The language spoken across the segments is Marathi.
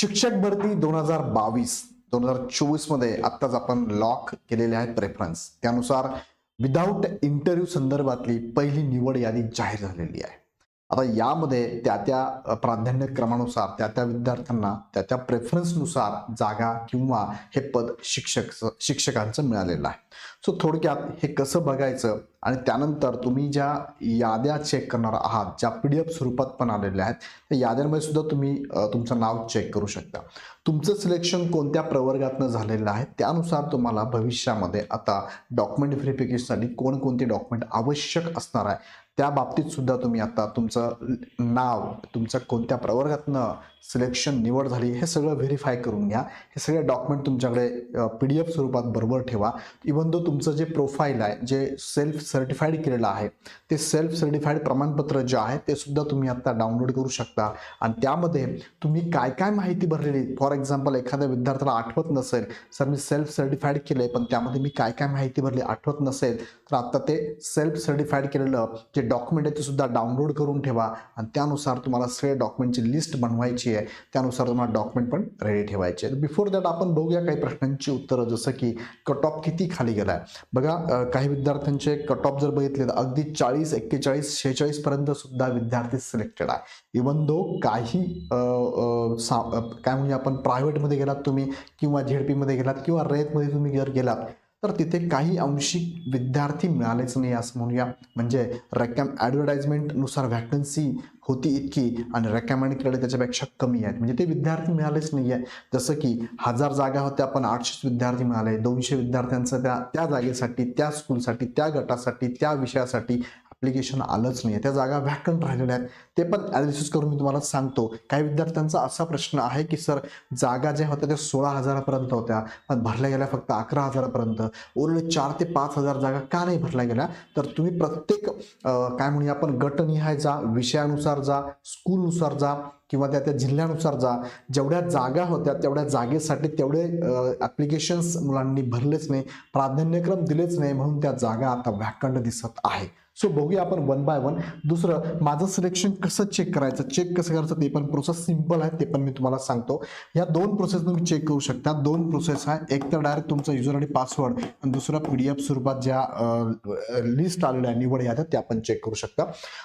शिक्षक भरती दोन हजार बावीस दोन हजार चोवीसमध्ये आत्ताच आपण लॉक केलेले आहेत प्रेफरन्स त्यानुसार विदाऊट इंटरव्ह्यू संदर्भातली पहिली निवड यादी जाहीर झालेली आहे. आता यामध्ये त्या त्या प्राधान्यक्रमानुसार प्राधान्य क्रमानुसार त्या त्या विद्यार्थ्यांना त्या त्या प्रेफरन्सनुसार जागा किंवा हे पद शिक्षक शिक्षकांचं मिळालेलं आहे. सो थोडक्यात हे कसं बघायचं? आणि त्यानंतर तुम्ही ज्या याद्या चेक करणार आहात ज्या पी डी एफ स्वरूपात पण आलेल्या आहेत त्या याद्यांमध्ये सुद्धा तुम्ही तुमचं नाव चेक करू शकता. तुमचं सिलेक्शन कोणत्या प्रवर्गातनं झालेलं आहे त्यानुसार तुम्हाला भविष्यामध्ये आता डॉक्युमेंट व्हेरिफिकेशनसाठी कोणकोणते डॉक्युमेंट आवश्यक असणार आहे त्या बाबतीत सुद्धा तुम्ही आता तुमचं नाव तुमचं कोणत्या प्रवर्गातनं सिलेक्शन निवड झाली हे सगळं व्हेरीफाय करून घ्या. हे सगळे डॉक्युमेंट तुमच्याकडे पी डी एफ स्वरूपात बरोबर ठेवा. इवन दो तुमचं जे प्रोफाईल आहे जे सेल्फ सर्टिफाईड केलेलं आहे ते सेल्फ सर्टिफाईड प्रमाणपत्र जे आहे ते सुद्धा तुम्ही आता डाउनलोड करू शकता. आणि त्यामध्ये तुम्ही काय काय माहिती भरलेली फॉर एक्झाम्पल एखाद्या विद्यार्थ्याला आठवत नसेल सर मी सेल्फ सर्टिफाईड केलं आहे पण त्यामध्ये मी काय काय माहिती भरली आठवत नसेल तर आता ते सेल्फ सर्टिफाईड केलेलं जे डॉक्युमेंट आहे ते सुद्धा डाउनलोड करून ठेवा. आणि त्यानुसार तुम्हाला सगळे डॉक्युमेंटची लिस्ट बनवायची आहे. त्यानुसार तुम्हाला डॉक्युमेंट पण रेडी ठेवायचे आहे बिफोर दॅट आपण बघूया काही प्रश्नांची उत्तरं जसं की कट ऑफ किती खाली गेला आहे बघा काही विद्यार्थ्यांचे कट ऑफ जर बघितले तर अगदी चाळीस एक्केचाळीस शेहेचाळीसपर्यंत सुद्धा विद्यार्थी सिलेक्टेड आहे. इवन दो काही सा काय म्हणजे आपण प्रायव्हेटमध्ये गेलात तुम्ही किंवा झेडपीमध्ये गेलात किंवा रेतमध्ये तुम्ही जर गेलात तर तिथे काही अंशिक विद्यार्थी मिळालेच नाही असं म्हणूया. म्हणजे रॅकॅम ॲडव्हर्टाइजमेंटनुसार व्हॅकन्सी होती इतकी आणि रेकमेंड केलेले त्याच्यापेक्षा कमी आहेत. म्हणजे ते विद्यार्थी मिळालेच नाही आहे जसं की हजार जागा होत्या पण आठशेच विद्यार्थी मिळाले. दोनशे विद्यार्थ्यांचं त्या त्या जागेसाठी त्या स्कूलसाठी त्या गटासाठी त्या विषयासाठी ॲप्लिकेशन आलंच नाही त्या जागा व्हॅकंट राहिलेल्या आहेत. ते पण ॲनालिसिस करून मी तुम्हाला सांगतो. काही विद्यार्थ्यांचा असा प्रश्न आहे की सर जागा ज्या होत्या त्या सोळा हजारापर्यंत होत्या. पण भरल्या गेल्या फक्त अकरा हजारापर्यंत. उरले चार ते पाच हजार जागा का नाही भरल्या गेल्या? तर तुम्ही प्रत्येक काय म्हणूया आपण गटनिहाय जा विषयानुसार जा स्कूलनुसार जा किंवा त्या त्या जिल्ह्यानुसार जा. जेवढ्या जागा होत्या तेवढ्या जागेसाठी तेवढे ॲप्लिकेशन्स मुलांनी भरलेच नाही. प्राधान्यक्रम दिलेच नाही म्हणून त्या जागा आता व्हॅकंट दिसत आहे. सो बघूया आपण वन बाय वन दुसरं माझं सिलेक्शन कसं चेक करायचं? चेक कसं करायचं? ते पण प्रोसेस सिंपल आहे ते पण मी तुम्हाला सांगतो. या दोन प्रोसेस तुम्ही चेक करू शकता. दोन प्रोसेस आहे एक तर डायरेक्ट तुमचा युजर आणि पासवर्ड आणि दुसरा पी डी एफ स्वरूपात ज्या लिस्ट आलेल्या निवड याद्या त्या पण चेक करू शकता.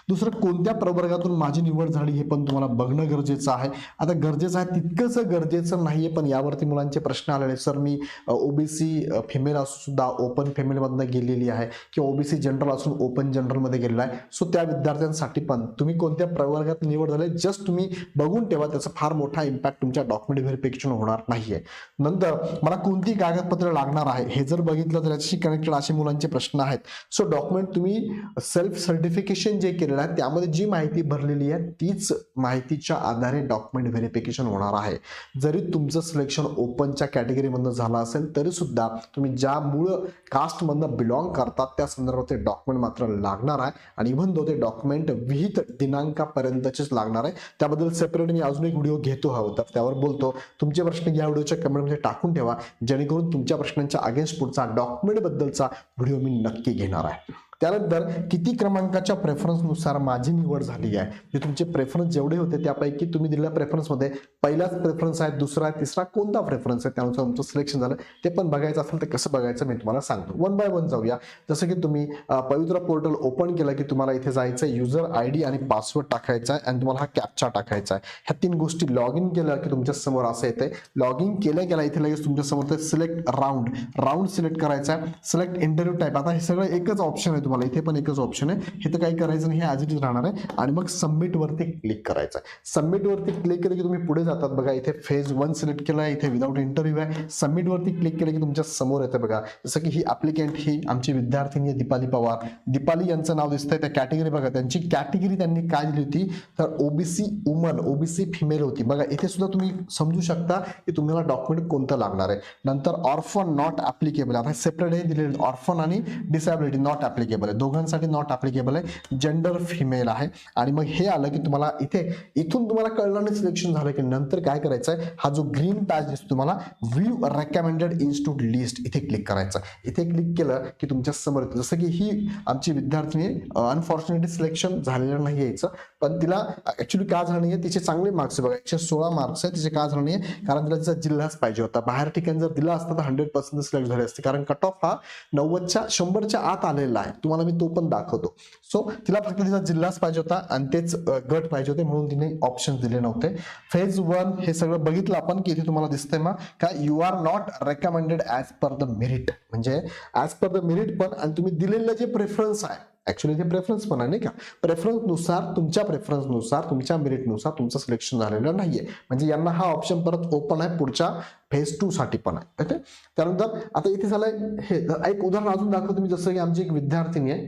दुसरं कोणत्या प्रवर्गातून माझी निवड झाली हे पण तुम्हाला बघणं गरजेचं आहे. आता गरजेचं आहे तितकंच गरजेचं नाही आहे पण यावरती मुलांचे प्रश्न आलेले सर मी ओबीसी फिमेल असून सुद्धा ओपन फिमेलमधनं गेलेली आहे किंवा ओबीसी जनरल असून ओपन जनरलमध्ये गेलेला आहे. सो त्या विद्यार्थ्यांसाठी पण तुम्ही कोणत्या प्रवर्गात निवड झाले जस्ट तुम्ही बघून ठेवा. त्याचा फार मोठा इम्पॅक्ट तुमच्या डॉक्युमेंट व्हेरिफिकेशन होणार नाहीये. नंतर मला कोणती कागदपत्र लागणार आहे हे जर बघितलं तर याच्याशी कनेक्टेड असे मुलांचे प्रश्न आहेत. सो डॉक्युमेंट तुम्ही सेल्फ सर्टिफिकेशन जे केलेलं आहे त्यामध्ये जी माहिती भरलेली आहे तीच माहितीच्या आधारे डॉक्युमेंट व्हेरिफिकेशन होणार आहे. जरी तुमचं सिलेक्शन ओपनच्या कॅटेगरीमधनं झालं असेल तरी सुद्धा तुम्ही ज्या मूळ कास्टमधनं बिलॉंग करतात त्या संदर्भात ते डॉक्युमेंट मात्र लागणार आहे. आणि इव्हन दो ते डॉक्युमेंट विहित दिनांकापर्यंतचेच लागणार आहे त्याबद्दल सेपरेट मी अजून एक व्हिडिओ घेतो हवं तर त्यावर बोलतो तुमचे प्रश्न या व्हिडिओच्या कमेंटमध्ये टाकून ठेवा. जेणेकरून तुमच्या प्रश्नांच्या अगेन्स्ट पुढचा डॉक्युमेंट बद्दलचा व्हिडिओ मी नक्की घेणार आहे. त्यानंतर किती क्रमांकाच्या प्रेफरन्सनुसार माझी निवड झाली आहे? जे तुमचे प्रेफरन्स जेवढे होते त्यापैकी तुम्ही दिलेल्या प्रेफरन्समध्ये पहिलाच प्रेफरन्स आहे दुसरा आहे तिसरा कोणता प्रेफरन्स आहे? त्यानुसार तुमचं सिलेक्शन झालं. ते पण बघायचं असेल तर कसं बघायचं मी तुम्हाला सांगतो. वन बाय वन जाऊया. जसं की तुम्ही पवित्र पोर्टल ओपन केलं की तुम्हाला इथे जायचं आहे युजर आय डी आणि पासवर्ड टाकायचा आहे आणि तुम्हाला हा कॅप्चा टाकायचा आहे. ह्या तीन गोष्टी लॉग इन केलं की तुमच्यासमोर असं येते लॉग इन केल्या गेला इथे लगेच तुमच्यासमोर ते सिलेक्ट राऊंड राऊंड सिलेक्ट करायचा आहे. सिलेक्ट इंटरव्ह्यू टाईप आता हे सगळं एकच ऑप्शन आहे. तुम्हाला इथे पण एकच ऑप्शन आहे. हे तर काही करायचं नाही हे आज इट इज राहणार आहे. आणि मग सबमिटवरती क्लिक करायचं आहे. सबमिटवरती क्लिक केलं की तुम्ही पुढे जातात बघा. इथे फेज वन सिलेक्ट केलं आहे. इथे विदाऊट इंटरव्ह्यू आहे. सबमिट वरती क्लिक केलं की तुमच्यासमोर येतं बघा. जसं की ही ॲप्लिकेंट ही आमची विद्यार्थिनी आहे दीपाली पवार. दीपाली यांचं नाव दिसतंय त्या कॅटेगरी बघा. त्यांची कॅटेगरी त्यांनी काय दिली होती? तर ओबीसी वुमन ओबीसी फिमेल होती. बघा इथे सुद्धा तुम्ही समजू शकता की तुम्हाला डॉक्युमेंट कोणतं लागणार आहे. नंतर ऑर्फन नॉट ॲप्लिकेबल आता सेपरेट हे दिलेले ऑर्फन आणि डिसॅबिलिटी नॉट ॲप्लिकेबल आहे. दोघांसाठी नॉट ॲप्लिकेबल आहे. जेंडर फिमेल आहे. आणि मग हे आलं की तुम्हाला इथे इथून तुम्हाला कळलं नाही सिलेक्शन झालं की नंतर काय करायचं आहे? हा जो ग्रीन पॅच दिसतो तुम्हाला व्ह्यू रेकमेंडेड इन्स्टिट्यूट लिस्ट इथे क्लिक करायचं इथे क्लिक केलं की तुमच्यासमोर जसं की ही आमची विद्यार्थिनी अनफॉर्च्युनेटली सिलेक्शन झालेलं नाही यायचं. पण तिला ऍक्च्युली का झालं नाही तिचे चांगले मार्क्स बघा. एकशे सोळा मार्क्स आहे तिचे का झालं नाही कारण तिला तिचा जिल्हाच पाहिजे होता. बाहेर ठिकाणी जर दिला असता तर हंड्रेड पर्सेंट सिलेक्ट झाले असते. कारण कट ऑफ हा नव्वदच्या शंभरच्या आत आलेला आहे. तुम्हाला मी तो पण दाखवतो. सो तिला फक्त तिचा जिल्हाच पाहिजे होता आणि तेच गट पाहिजे होते म्हणून तिने ऑप्शन दिले नव्हते. फेज वन हे सगळं बघितलं आपण की इथे तुम्हाला दिसतंय मग का you are not recommended as per the merit म्हणजे ॲज पर द मेरिट पण आणि तुम्ही दिलेलं जे प्रेफरन्स आहे ऍक्च्युली ते प्रेफरन्स पण आहे नाही का? प्रेफरन्सनुसार तुमच्या प्रेफरन्सनुसार तुमच्या मेरिटनुसार तुमचं सिलेक्शन झालेलं नाहीये. म्हणजे यांना हा ऑप्शन परत ओपन आहे पुढच्या फेज टू साठी पण आहे. ओके त्यानंतर आता इथे झालंय हे एक उदाहरण अजून दाखवतो मी जसं की आमची एक विद्यार्थिनी आहे.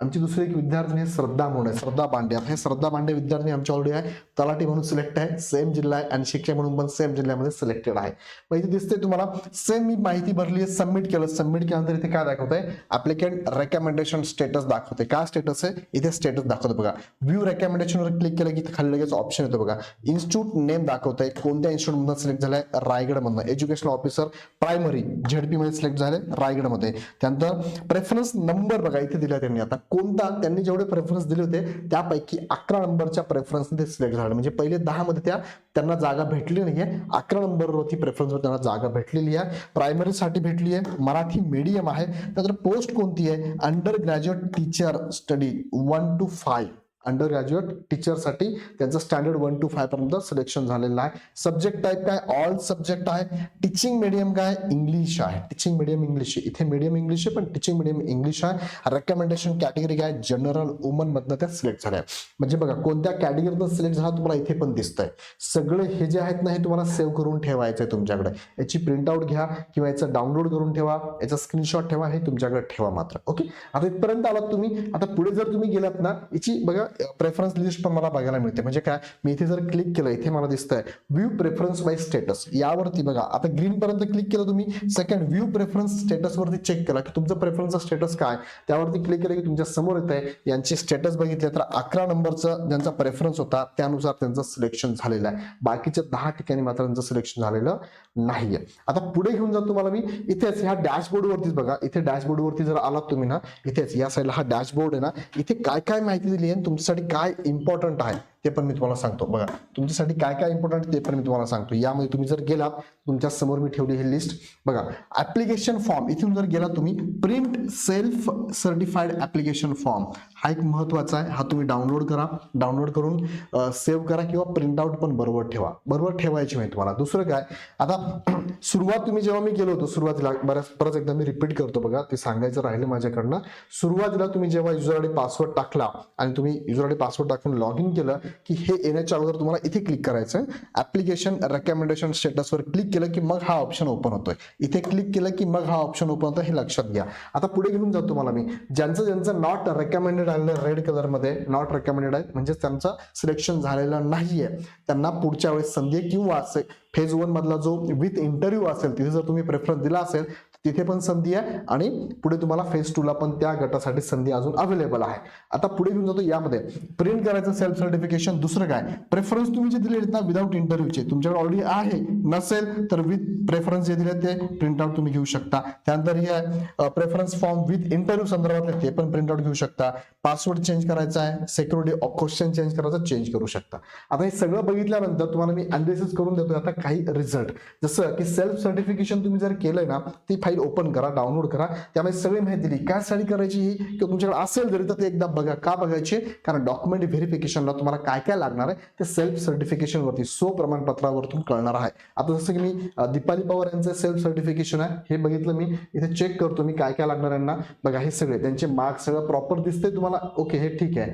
आमची दुसरी एक विद्यार्थिनी आहे श्रद्धा म्हणून आहे श्रद्धा पांडे. हे श्रद्धा पांडे विद्यार्थी आमच्या ऑलरेडी आहे. तलाठी म्हणून सिलेक्ट आहे सेम जिल्हा आहे आणि शिक्षक म्हणून पण सेम जिल्ह्यामध्ये सिलेक्टेड आहे. मग इथे दिसते तुम्हाला सेम मी माहिती भरली आहे सबमिट केलं. सबमिट केल्यानंतर इथे काय दाखवत आहे रेकमेंडेशन स्टेटस दाखवते काय स्टेटस आहे? इथे स्टेटस दाखवतो बघा. व्ह्यू रेकमेंडेशनवर क्लिक केलं की खाली लगेच ऑप्शन येतो बघा. इन्स्टिट्यूट नेम दाखवत आहे कोणत्या इन्स्टिट्यूट मधून सिलेक्ट झालाय? रायगडमधून. एज्युकेशनल ऑफिसर प्रायमरी झेडपी मध्ये सिलेक्ट झाले रायगडमध्ये. त्यानंतर प्रेफरन्स नंबर बघा इथे दिला त्यांनी आता. कोणता त्यांनी जेवढे प्रेफरन्स दिले होते त्यापैकी अकरा नंबरच्या प्रेफरन्सने ते सिलेक्ट झाले. म्हणजे पहिले दहामध्ये त्या त्यांना जागा भेटली नाही आहे अकरा नंबरवरती प्रेफरन्सवर त्यांना जागा भेटलेली आहे. प्रायमरीसाठी भेटली आहे. मराठी मीडियम आहे. त्यानंतर पोस्ट कोणती आहे? Under graduate teacher study one to five under graduate टीचरसाठी त्यांचं स्टँडर्ड वन टू फाय पर्यंत सिलेक्शन झालेलं आहे. सब्जेक्ट टाईप काय? ऑल सब्जेक्ट आहे. टीचिंग मीडियम काय? इंग्लिश आहे. टीचिंग मीडियम इंग्लिश इथे मीडियम इंग्लिश आहे पण टीचिंग मीडियम इंग्लिश आहे. रेकमेंडेशन कॅटेगरी काय? जनरल वुमन मधनं त्या सिलेक्ट झाल्या. म्हणजे बघा कोणत्या कॅटेगरीतनं सिलेक्ट झाला तुम्हाला इथे पण दिसतंय. सगळे हे जे आहेत ना हे तुम्हाला सेव्ह करून ठेवायचं आहे तुमच्याकडे. याची प्रिंटआउट घ्या किंवा याचं डाउनलोड करून ठेवा. याचा स्क्रीनशॉट ठेवा हे तुमच्याकडे ठेवा मात्र. ओके आता इथपर्यंत आलात तुम्ही. आता पुढे जर तुम्ही गेलात ना याची बघा प्रेफरन्स लिस्ट पण मला बघायला मिळते. म्हणजे काय? मी इथे जर क्लिक केलं इथे मला दिसतंय व्ह्यू प्रेफरन्स बाय स्टेटस यावरती बघा आता ग्रीन पर्यंत क्लिक केलं तुम्ही सेकंड व्ह्यू प्रेफरन्स स्टेटस वरती चेक केला की तुमचं प्रेफरन्स स्टेटस काय? त्यावरती क्लिक केलं की तुमच्यासमोर येत आहे यांचे स्टेटस बघितले तर अकरा नंबरचं ज्यांचा प्रेफरन्स होता त्यानुसार त्यांचं सिलेक्शन झालेलं आहे. बाकीच्या दहा ठिकाणी मात्र त्यांचं सिलेक्शन झालेलं नाहीये. आता पुढे घेऊन जातो तुम्हाला मी. इथेच ह्या डॅशबोर्ड वरतीच बघा. इथे डॅशबोर्ड वरती जर आलात तुम्ही ना इथेच या साईडला हा डॅशबोर्ड आहे ना इथे काय काय माहिती दिली आहे तुमच्यासाठी काय इम्पॉर्टंट आहे? ते पण मी तुम्हाला सांगतो. बघा तुमच्यासाठी काय काय इम्पॉर्टंट ते पण मी तुम्हाला सांगतो. यामध्ये तुम्ही जर गेलात तुमच्यासमोर मी ठेवली ही लिस्ट बघा ऍप्लिकेशन फॉर्म इथून जर गेला तुम्ही print self certified application form हा एक महत्त्वाचा आहे. हा तुम्ही डाउनलोड करा. डाउनलोड करून सेव्ह करा किंवा प्रिंट आउट पण बरोबर ठेवा. बरोबर ठेवायची माहिती तुम्हाला. दुसरं काय आता सुरुवात तुम्ही जेव्हा मी गेलो होतो सुरुवातीला बऱ्याच परत एकदा मी रिपीट करतो बघा. ते सांगायचं राहिलं माझ्याकडनं. सुरुवातीला तुम्ही जेव्हा युजर आयडी पासवर्ड टाकला आणि तुम्ही युजर आयडी पासवर्ड टाकून लॉग इन केलं की हे येण्याच्या अगोदर तुम्हाला इथे क्लिक करायचं आहे ऍप्लिकेशन रेकमेंडेशन स्टेटसवर क्लिक केलं की मग हा ऑप्शन ओपन होतोय. इथे क्लिक केलं की मग हा ऑप्शन ओपन होतो हे लक्षात घ्या. आता पुढे घेऊन जातो तुम्हाला मी. ज्यांचं ज्यांचं नॉट रेकमेंडेड आलेलं रेड कलरमध्ये नॉट रेकमेंडेड आहे म्हणजे त्यांचं सिलेक्शन झालेलं नाहीये त्यांना पुढच्या वेळेस संधी किंवा असे फेज वन मधला जो विथ इंटरव्ह्यू असेल तिथे जर तुम्ही प्रेफरन्स दिला असेल तिथे पण संधी आहे आणि पुढे तुम्हाला फेज टूला पण त्या गटासाठी संधी अजून अवेलेबल आहे. आता पुढे घेऊन जातो यामध्ये. प्रिंट करायचं सेल्फ सर्टिफिकेशन दुसरं काय? प्रेफरन्स तुम्ही जे दिले आहेत ना विदाऊट इंटरव्ह्यूचे तुमच्याकडे ऑलरेडी आहे. नसेल तर विथ प्रेफरन्स जे दिले ते प्रिंट आउट तुम्ही घेऊ शकता. त्यानंतर हे आहे प्रेफरन्स फॉर्म विथ इंटरव्ह्यू संदर्भातले ते पण प्रिंट आउट घेऊ शकता. पासवर्ड चेंज करायचा आहे सिक्युरिटी क्वेश्चन चेंज करायचा चेंज करू शकता. आता हे सगळं बघितल्यानंतर तुम्हाला मी अनालिसिस करून देतो आता काही रिझल्ट जसं की सेल्फ सर्टिफिकेशन तुम्ही जर केलंय ना ती फाईल ओपन करा डाउनलोड करा. त्यामध्ये सगळी माहिती दिली. काय साठी करायची ही किंवा तुमच्याकडे असेल जरी तर ते एकदा बघा. का बघायचे? कारण डॉक्युमेंट व्हेरिफिकेशनला तुम्हाला काय काय लागणार आहे ते सेल्फ सर्टिफिकेशन वरती सो प्रमाणपत्रावरतून कळणार आहे. आता जसं की मी दीपाली पवार यांचं सेल्फ सर्टिफिकेशन आहे. हे बघितलं मी. इथे चेक करतो मी काय काय लागणार यांना. बघा हे सगळे त्यांचे मार्क्स सगळं प्रॉपर दिसते तुम्हाला. ओके हे ठीक आहे.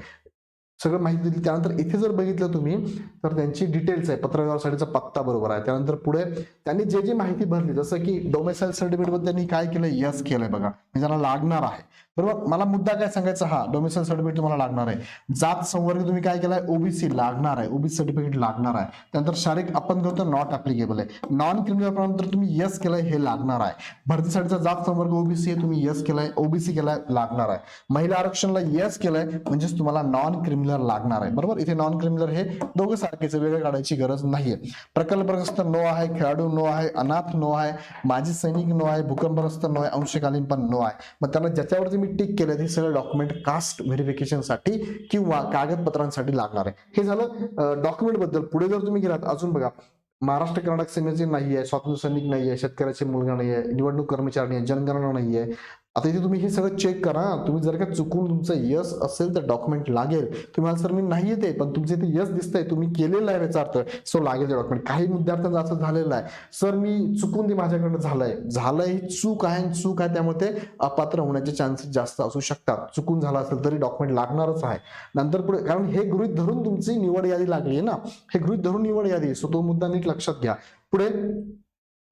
सगळं माहिती दिली. त्यानंतर इथे जर बघितलं तुम्ही तर त्यांची डिटेल्स आहे. पत्रव्यवहारासाठीचा पत्ता बरोबर आहे. त्यानंतर पुढे त्यांनी जे जे माहिती भरली जसं की डोमेसाईल सर्टिफिकेटमध्ये त्यांनी काय केलं यस केलंय बघा. म्हणजे लागणार आहे. बरोबर? मला मुद्दा काय सांगायचा? हा डोमिसाईल सर्टिफिकेट तुम्हाला लागणार आहे. जात संवर्ग तुम्ही काय केलाय? ओबीसी लागणार आहे. ओबीसी सर्टिफिकेट लागणार आहे. त्यानंतर शारीरिक अपंग होतं नॉट ऍप्लिकेबल आहे. नॉन क्रिमिनल प्रमाणपत्र तुम्ही यस केलंय हे लागणार आहे. भरतीसाठीचा जात संवर्ग ओबीसी आहे तुम्ही यस केलाय. ओबीसी केलाय लागणार आहे. महिला आरक्षणला यस केलंय म्हणजेच तुम्हाला नॉन क्रिमिनल लागणार आहे. बरोबर? इथे नॉन क्रिमिनल हे दोघं सारखेच आहे, वेगळं काढायची गरज नाहीये. प्रकल्पग्रस्त नो आहे खेळाडू नो आहे अनाथ नो आहे माजी सैनिक नो आहे भूकंपग्रस्त नो आहे अंशकालीन पण नो आहे. मग त्यांना ज्याच्यावरती तुम्ही टिक केलं हे सगळं डॉक्युमेंट कास्ट व्हेरिफिकेशनसाठी किंवा कागदपत्रांसाठी लागणार आहे. हे झालं डॉक्युमेंटबद्दल. पुढे जर तुम्ही गेलात अजून बघा महाराष्ट्र कर्नाटक सेनेचे नाही आहे स्वातंत्र्य सैनिक नाही आहे शेतकऱ्याचे मुलगा नाही आहे निवडणूक कर्मचारी नाही आहे जनगणना नाही आहे आता इथे तुम्ही हे सगळं चेक करा. तुम्ही जर का चुकून तुमचं यस असेल तर डॉक्युमेंट लागेल. तुम्हाला सर मी नाही येते पण तुमचे इथे यस दिसतंय. तुम्ही केलेलं आहे याचा अर्थ. सो लागेल ते डॉक्युमेंट काही विद्यार्थ्यांचं असं झालेलं आहे सर मी चुकून ते माझ्याकडनं झालंय. झालंय ही चूक आहे आणि चूक आहे त्यामुळे ते अपात्र होण्याचे चान्सेस जास्त असू शकतात. चुकून झालं असेल तरी डॉक्युमेंट लागणारच आहे. नंतर पुढे कारण हे गृहित धरून तुमची निवड यादी लागली आहे ना. हे गृहित धरून निवड यादी सो तो मुद्दा नीट लक्षात घ्या. पुढे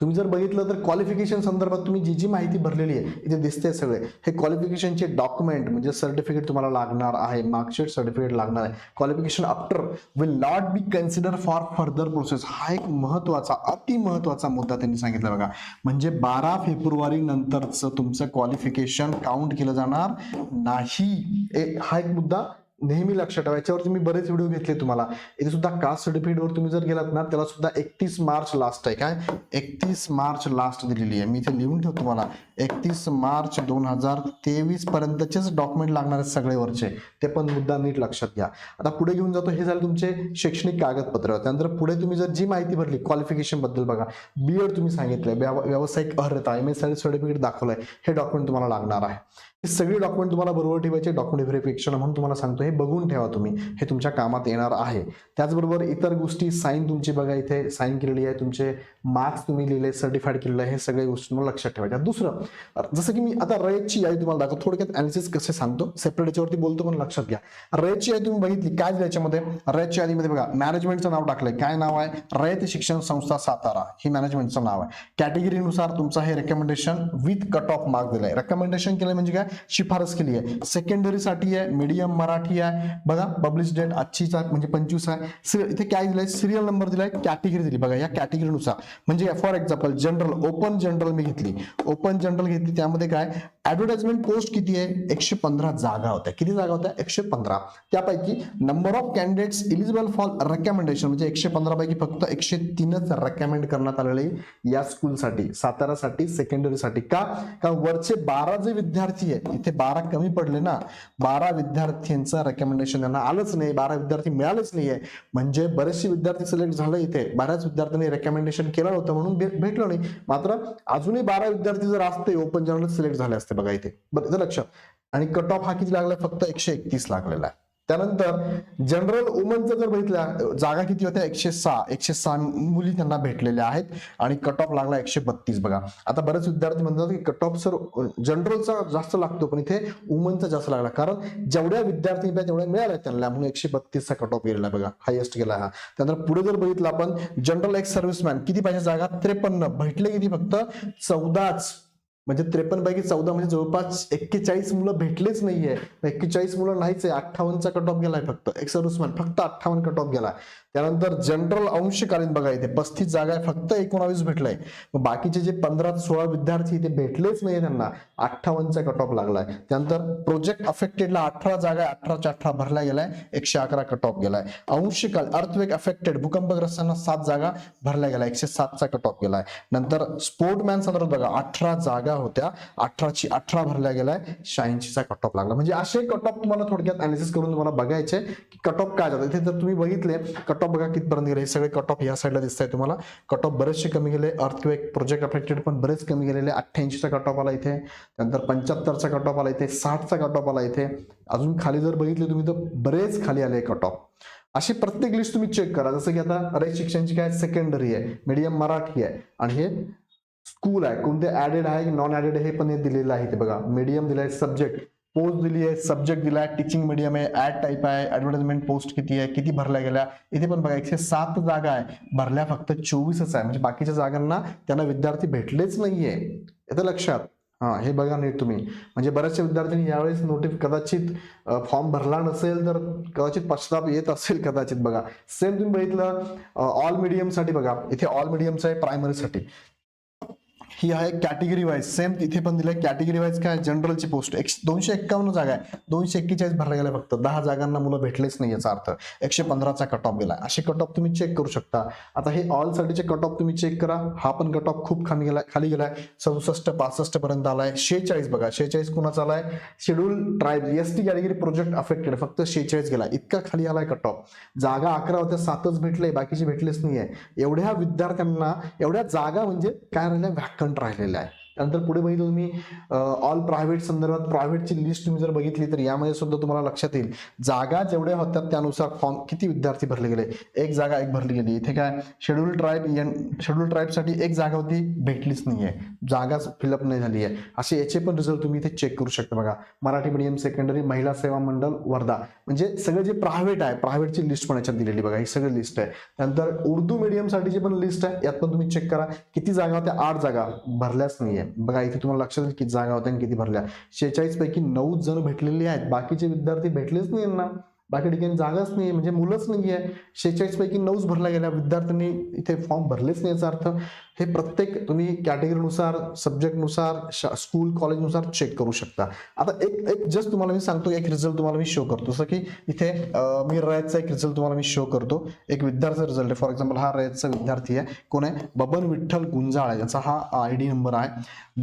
तुम्ही जर बघितलं तर क्वालिफिकेशन संदर्भात तुम्ही जी जी माहिती भरलेली आहे इथे दिसते सगळे. हे क्वालिफिकेशनचे डॉक्युमेंट म्हणजे सर्टिफिकेट तुम्हाला लागणार आहे मार्कशीट सर्टिफिकेट लागणार आहे. Qualification after will not be consider for further process हा एक महत्त्वाचा अति महत्त्वाचा मुद्दा त्यांनी सांगितला बघा. म्हणजे बारा फेब्रुवारी नंतरचं तुमचं क्वालिफिकेशन काउंट केलं जाणार नाही. ए- हा एक मुद्दा नेहमी लक्षात ठेवा. याच्यावरती मी बरेच व्हिडिओ घेतले तुम्हाला. इथे सुद्धा कास्ट सर्टिफिकेटवर तुम्ही जर गेलात ना त्याला सुद्धा एकतीस मार्च लास्ट आहे. काय? एकतीस मार्च लास्ट दिलेली आहे. मी इथे लिहून ठेवतो तुम्हाला. एकतीस मार्च दोन हजार तेवीस पर्यंतचेच डॉक्युमेंट लागणार आहेत सगळे वरचे. ते पण मुद्दा नीट लक्षात घ्या. आता पुढे घेऊन जातो. हे झालं तुमचे शैक्षणिक कागदपत्र. त्यानंतर पुढे तुम्ही जर जी माहिती भरली क्वालिफिकेशनबद्दल बघा. बीएड तुम्ही सांगितलंय. व्यावसायिक अर्हता एम एस सर्टिफिकेट दाखवलंय. हे डॉक्युमेंट तुम्हाला लागणार आहे. हे सगळी डॉक्युमेंट तुम्हाला बरोबर ठेवायचे डॉक्युमेंट व्हेरिफिकेशन म्हणून तुम्हाला सांगतो हे बघून ठेवा तुम्ही. हे तुमच्या कामात येणार आहे. त्याचबरोबर इतर गोष्टी साईन तुमची बघा इथे साईन केलेली आहे तुमचे मार्क्स तुम्ही लिहिले सर्टिफाईड केलेलं आहे हे सगळे गोष्टी तुम्हाला लक्षात ठेवायच्या. दुसरं जसं की मी आता रयतची यादी तुम्हाला दाखवतो थोडक्यात अनालिसिस कसे सांगतो सेपरेट याच्यावरती बोलतो पण लक्षात घ्या. रयतची यादी तुम्ही बघितली काय दिलं याच्यामध्ये? रयतच्या यादीमध्ये बघा मॅनेजमेंटचं नाव टाकलंय. काय नाव आहे? रयत शिक्षण संस्था सातारा. ही मॅनेजमेंटचं नाव आहे. कॅटेगरीनुसार तुमचं हे recommendation with cut off mark दिलंय. रेकमेंडेशन केलं म्हणजे काय? शिफारस केली आहे. सेकंडरीसाठी आहे मीडियम मराठी आहे. बघा पब्लिश डेट आजचीच आहे म्हणजे पंचवीस आहे. इथे काय दिलंय? सिरियल नंबर दिलाय कॅटेगरी दिली. बघा या कॅटेगरीनुसार म्हणजे for example general open general मी घेतली. ओपन जनरल घेतली त्यामध्ये काय? ऍडव्हर्टाइजमेंट पोस्ट किती आहे? एकशे पंधरा जागा होत्या. किती जागा होत्या? एकशे पंधरा. त्यापैकी number of candidates eligible for recommendation म्हणजे एकशे पंधरा पैकी फक्त एकशे तीनच रेकमेंड करण्यात आलेले या स्कूलसाठी सातारासाठी सेकंडरीसाठी का? कारण वरचे बारा जे विद्यार्थी आहेत इथे बारा कमी पडले ना बारा विद्यार्थ्यांचं रेकमेंडेशन त्यांना आलंच नाही बारा विद्यार्थी मिळालेच नाहीये. म्हणजे बरेचसे विद्यार्थी सिलेक्ट झाले इथे. बऱ्याच विद्यार्थ्यांनी रेकमेंडेशन केलं होतं म्हणून भेटलो भेटलं नाही. मात्र अजूनही बारा विद्यार्थी जर असते ओपन जनरल सिलेक्ट झाले असते बघा इथे. बरं लक्षात. आणि कट ऑफ हा किती लागला? फक्त एकशे एकतीस लागलेला आहे. त्यानंतर जनरल वुमनचं जर बघितलं जागा किती होत्या? एकशे सहा. एकशे सहा मुली त्यांना भेटलेल्या आहेत आणि कट ऑफ लागला एकशे बत्तीस बघा. आता बरेच विद्यार्थी म्हणतात की कट ऑफ सर जनरलचा जास्त लागतो पण इथे वुमनचा जास्त लागला. कारण जेवढ्या विद्यार्थी तेवढ्या मिळाल्या त्यांना म्हणून एकशे बत्तीसचा कट ऑफ गेलेला बघा. हायेस्ट गेला हा. त्यानंतर पुढे जर बघितलं आपण जनरल एक्स सर्व्हिसमॅन किती पाहिजे जागा? त्रेपन्न. भेटले किती फक्त? चौदाच. म्हणजे त्रेपन्न पैकी चौदा म्हणजे जवळपास एक्केचाळीस मुलं भेटलेच नाहीये. एक्केचाळीस मुलं नाहीच आहे. अठ्ठावन्नचा कट ऑफ गेलाय फक्त. एक उस्मान फक्त अठ्ठावन्न कट ऑफ गेलाय. त्यानंतर जनरल अंशकालीन बघा इथे पस्तीस जागा आहे फक्त एकोणावीस भेटलाय. मग बाकीचे जे पंधरा सोळा विद्यार्थी ते भेटलेच नाही त्यांना. अठ्ठावन्नचा कट ऑफ लागलाय. त्यानंतर प्रोजेक्ट अफेक्टेडला अठरा जागा आहे अठराच्या अठरा भरल्या गेलाय एकशे अकरा कट ऑफ गेलाय. अंशकाल अर्थवेक अफेक्टेड भूकंपग्रस्तांना सात जागा भरल्या गेल्या एकशे सातचा कट ऑफ गेलाय. नंतर स्पोर्टमॅन संदर्भात बघा अठरा जागा होत्या अठराची अठरा भरल्या गेलाय शहाऐंशीचा कट ऑफ लागला. म्हणजे असे कट ऑफ तुम्हाला थोडक्यात अनालिसिस करून तुम्हाला बघायचे की कट ऑफ काय जातात इथे जर तुम्ही बघितले कट ऑफ बघा कितपर्यंत गेले हे सगळे कट ऑफ या साईडला दिसत आहे तुम्हाला. कट ऑफ बरेचसे कमी गेले. अर्थ किंवा एक प्रोजेक्ट अफेक्टेड पण बरेच कमी गेलेले. अठ्ठ्याऐंशीचा कट ऑफ आला इथे. त्यानंतर पंच्याहत्तरचा कट ऑफ आला इथे. साठचा कट ऑफ आला इथे. अजून खाली जर बघितले तुम्ही तर बरेच खाली आले कट ऑफ. अशी प्रत्येक लिस्ट तुम्ही चेक करा. जसं की आता अरे शिक्षणची काय सेकंडरी आहे मीडियम मराठी आहे. आणि हे स्कूल आहे. कोणते ऍडेड आहे की नॉन ऍडेड हे पण हे दिलेलं आहे ते बघा. मीडियम दिलाय सब्जेक्ट पोस्ट दिली आहे सब्जेक्ट दिलाय टीचिंग मीडियम आहे ऍड टाईप आहे ऍडव्हर्टाइजमेंट पोस्ट किती आहे किती भरल्या गेल्या इथे पण बघा एकशे सात जागा आहे. भरल्या फक्त चोवीसच आहे. म्हणजे बाकीच्या जागांना त्यांना विद्यार्थी भेटलेच नाहीये. येतं लक्षात. हा हे बघा नीट तुम्ही. म्हणजे बऱ्याचशा विद्यार्थ्यांनी यावेळेस नोटिफ कदाचित फॉर्म भरला नसेल तर कदाचित पश्चाताप येत असेल कदाचित बघा. सेम तुम्ही बघितलं ऑल मीडियमसाठी बघा. इथे ऑल मीडियमचं आहे प्रायमरीसाठी ही आहे कॅटेगरी वाईज सेम इथे पण दिलंय कॅटेगरी वाईज काय? जनरलची पोस्ट एक दोनशे एक्कावन्न जागा आहे. दोनशे एक्केचाळीस भरल्या गेल्या फक्त. दहा जागांना मुलं भेटलेच नाही याचा अर्थ. एकशे पंधराचा कट ऑफ गेला असे कट ऑफ तुम्ही चेक करू शकता. आता हे ऑलसाठीचे कट ऑफ तुम्ही चेक करा. हा पण कट ऑफ खूप खाली गेला खाली गेलाय. चौसष्ट पासष्ट पर्यंत आलाय. शेहेचाळीस बघा. शेहेचाळीस कुणाचा आलाय? Schedule tribe S T category project affected फक्त शेहेचाळीस गेला इतका खाली आलाय कट ऑफ जागा अकरा होत्या सातच भेटले बाकीचे भेटलेच नाहीये. एवढ्या विद्यार्थ्यांना एवढ्या जागा म्हणजे काय राहिल्या? व्हॅकंट राहिलेल्या आहे त्यानंतर पुढे बघितलं तुम्ही ऑल प्रायव्हेट संदर्भात प्रायव्हेटची लिस्ट तुम्ही जर बघितली तर यामध्ये सुद्धा तुम्हाला लक्षात येईल. जागा जेवढ्या होत्या त्यानुसार फॉर्म किती विद्यार्थी भरले गेले? एक जागा एक भरली गेली. इथे काय? शेड्यूल ट्राईब शेड्यूल ट्राईबसाठी एक जागा होती भेटलीच नाही आहे जागाच फिलअप नाही झाली आहे. असे याचे पण रिझल्ट तुम्ही इथे चेक करू शकता बघा. मराठी मीडियम सेकंडरी महिला सेवा मंडळ वर्धा. म्हणजे सगळं जे प्रायव्हेट आहे प्रायव्हेटची लिस्ट पण याच्यात दिलेली बघा. ही सगळी लिस्ट आहे. त्यानंतर उर्दू मीडियमसाठीची पण लिस्ट आहे. यात पण तुम्ही चेक करा. किती जागा होत्या? आठ जागा. भरल्याच नाही बघा इथे तुम्हाला लक्षात येईल किती जागा होत्या आणि किती भरल्या. शेहेचाळीस पैकी नऊ जण भेटलेले आहेत. बाकीचे विद्यार्थी भेटलेच नाही यांना बाकी ठिकाणी जागाच नाही म्हणजे मुलंच नाही आहे शेहेचाळीस पैकी नऊच भरल्या गेल्या. विद्यार्थ्यांनी इथे फॉर्म भरलेच नाही याचा अर्थ. हे प्रत्येक तुम्ही कॅटेगरीनुसार सब्जेक्टनुसार स्कूल कॉलेजनुसार चेक करू शकता. आता एक एक जस्ट तुम्हाला मी सांगतो एक रिझल्ट तुम्हाला मी शो करतो. जसं की इथे मी रयतचा एक रिझल्ट तुम्हाला मी शो करतो. एक विद्यार्थ्याचा रिझल्ट आहे. फॉर एक्झाम्पल हा रयतचा विद्यार्थी आहे. कोण आहे? बबन विठ्ठल गुंजाळ याचा हा आय डी नंबर आहे.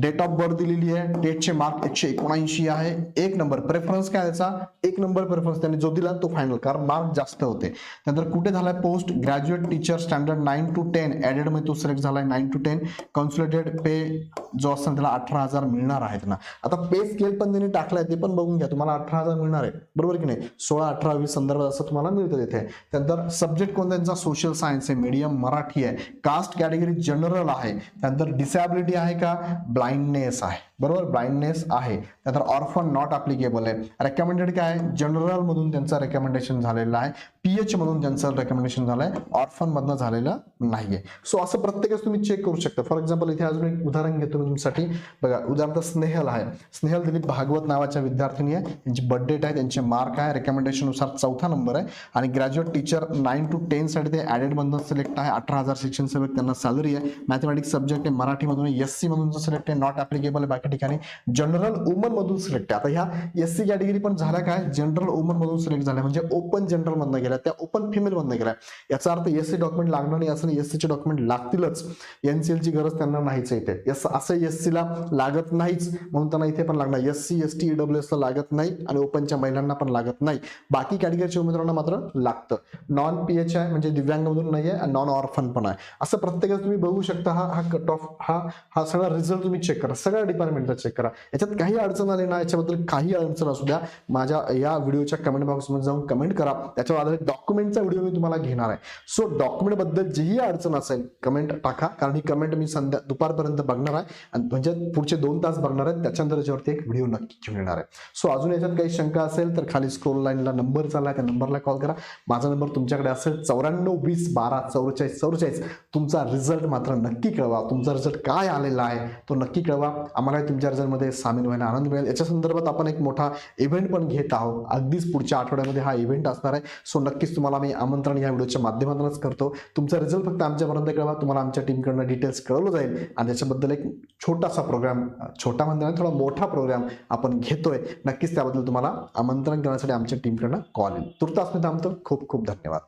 डेट ऑफ बर्थ दिलेली आहे. डेटचे मार्क एकशे एकोणऐंशी आहे. एक नंबर प्रेफरन्स काय त्याचा एक नंबर प्रेफरन्स त्यांनी जो दिला तो फायनल कारण मार्क जास्त होते. नंतर कुठे झालाय? Post graduate teacher standard nine to ten ॲडेडमध्ये तो सिलेक्ट झालाय. Nine to ten consolidated pay जो असतो त्याला अठरा हजार मिळणार आहेत ना. आता पे स्केल पण त्यांनी टाकलाय ते पण बघून घ्या. तुम्हाला अठरा हजार मिळणार आहे. बरोबर की नाही? सोळा अठरा वीस संदर्भात असं तुम्हाला मिळतं तिथे. त्यानंतर सब्जेक्ट कोणता त्यांचा सोशल सायन्स आहे मीडियम मराठी आहे. कास्ट कॅटेगरी जनरल आहे. त्यानंतर डिसॅबिलिटी आहे का? ब्लाइंडनेस आहे. बरोबर? ब्लाइंडनेस आहे. त्यानंतर ऑर्फन नॉट अप्लिकेबल आहे. रेकमेंडेड काय? आहे जनरल मधून त्यांचं रेकमेंडेशन झालेलं आहे. पीएच मधून त्यांचं रेकमेंडेशन झालंय. ऑर्फन मधनं झालेलं नाहीये. सो असं प्रत्येकच तुम्ही चेक करू शकता. फॉर एक्झाम्पल इथे अजून एक उदाहरण घेतो मी तुमच्यासाठी. बघा उदाहरणार्थ स्नेहल आहे. स्नेहल दिलीप भागवत नावाच्या विद्यार्थिनी आहे. त्यांची बर्थ डेट आहे त्यांचे मार्क आहे. रेकमेंडेशननुसार चौथा नंबर आहे. आणि graduate teacher nine to ten साठी ते ॲडेड मधनं सिलेक्ट आहे. अठरा हजार शिक्षण सेवक त्यांना सॅलरी आहे. मॅथमॅटिक्स सब्जेक्ट आहे. मराठीमधून एस सी मधून सिलेक्ट आहे नॉट ॲप्लिकेबल आहे. बाकी ठिकाणी जनरल वुमन मधून सिलेक्ट आहे. आता ह्या एस सी कॅटेगरी पण झाल्या काय? जनरल वुमन मधून सिलेक्ट झाल्या म्हणजे ओपन जनरल मधून गेल्या त्या ओपन फिमेल मधून गेल्या याचा अर्थ एस सी डॉक्युमेंट लागणार नाही. असं एस चे डॉक्युमेंट लागतीलच. एनसीएल ची गरज त्यांना नाहीच आहे इथे. एस असं एस ला लागत नाहीच. म्हणून त्यांना इथे पण लागणार. S C S T EW एसला लागत नाही आणि ओपनच्या महिलांना पण लागत नाही. बाकी कॅटेगरीच्या उमेदवारांना मात्र लागतं. नॉन पी एच आहे म्हणजे दिव्यांगमधून नाही आहे आणि नॉन ऑर्फन पण आहे. असं प्रत्येकाचं तुम्ही बघू शकता हा हा कट ऑफ हा हा सगळा रिझल्ट तुम्ही चेक करा. सगळ्या डिपार्टमेंटचा चेक करा. याच्यात काही अडचण आली ना याच्याबद्दल काही अडचण असू द्या माझ्या या व्हिडिओच्या कमेंट बॉक्समध्ये जाऊन कमेंट करा. त्याच्यावर आधारित डॉक्युमेंटचा व्हिडिओ मी तुम्हाला घेणार आहे. सो डॉक्युमेंटबद्दल जीही अडचण असेल कमेंट टाका. कारण ही कमेंट मी संध्या दुपारपर्यंत बघणार आहे. आणि म्हणजे पुढचे दोन तास बघणार आहे. त्याच्यानंतर याच्यावरती एक व्हिडिओ नक्की घेऊन येणार आहे. सो अजून याच्यात काही शंका असेल तर खाली स्क्रोल लाईनला नंबर चालला त्या नंबरला कॉल करा. माझा नंबर तुमच्याकडे असेल चौऱ्याण्णव वीस बारा चौवेचाळीस चौवेचाळीस. तुमचा रिझल्ट मात्र नक्की कळवा. तुमचा रिझल्ट काय आलेला आहे तो नक्की कळवा. आम्हाला तुमच्या रिझल्टमध्ये सामील व्हायला आनंद मिळेल. याच्या संदर्भात आपण एक मोठा इव्हेंट पण घेत आहोत. अगदीच पुढच्या आठवड्यामध्ये हा इव्हेंट असणार आहे. सो नक्कीच तुम्हाला मी आमंत्रण या व्हिडिओच्या माध्यमातूनच करतो. तुमचा रिझल्ट फक्त आमच्यापर्यंत कळवा. तुम्हाला आमच्या टीमकडनं डिटेल्स कळवलं जाईल. आणि त्याच्याबद्दल एक छोटासा प्रोग्राम छोटा म्हणजे नाही, थोडा मोठा प्रोग्राम आपण घेतोय. नक्कीच त्याबद्दल तुम्हाला आमंत्रण करण्यासाठी आमच्या टीमकडनं कॉल येईल. तुर्तास मी थांबतो. खूप खूप धन्यवाद.